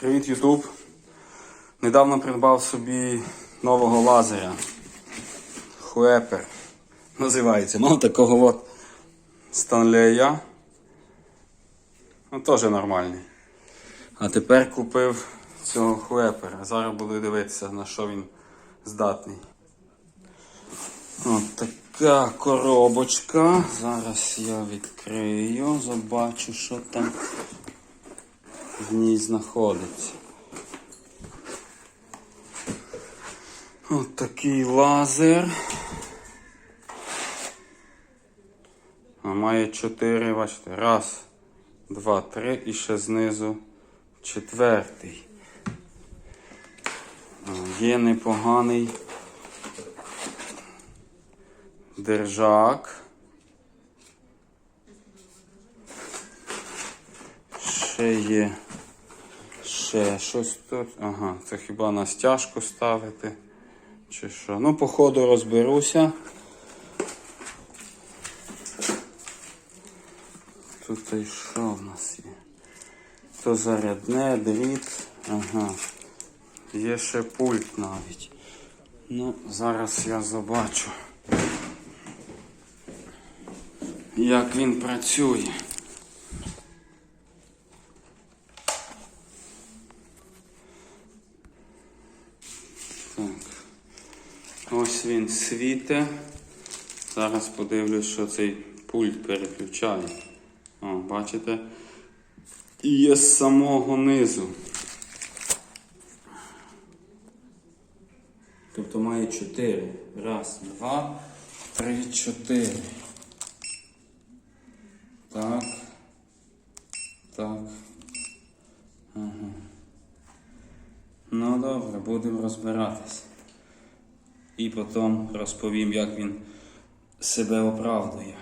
Привіт, Ютуб. Недавно придбав собі нового лазеря. Хуепер. Називається. Мав такого от Станлея. Ну, теж нормальний. А тепер купив цього хуепера. Зараз буду дивитися, на що він здатний. От така коробочка. Зараз я відкрию, побачу, що там в ній знаходиться. От такий лазер. А має чотири, бачите, раз, два, три і ще знизу четвертий. Є непоганий держак. Ще є ще щось тут. Ага, це хіба на стяжку ставити? Чи що? Ну, по ходу розберуся. Тут і що в нас є? То зарядне, дріт. Ага. Є ще пульт навіть. Ну, зараз я побачу, як він працює. Так. Ось він світе. Зараз подивлюсь, що цей пульт переключає. О, бачите? І є з самого низу. Тобто має 4. Раз, два, три, чотири. Так. Так. Ну добре, будемо розбиратись. І потім розповім, як він себе оправдує.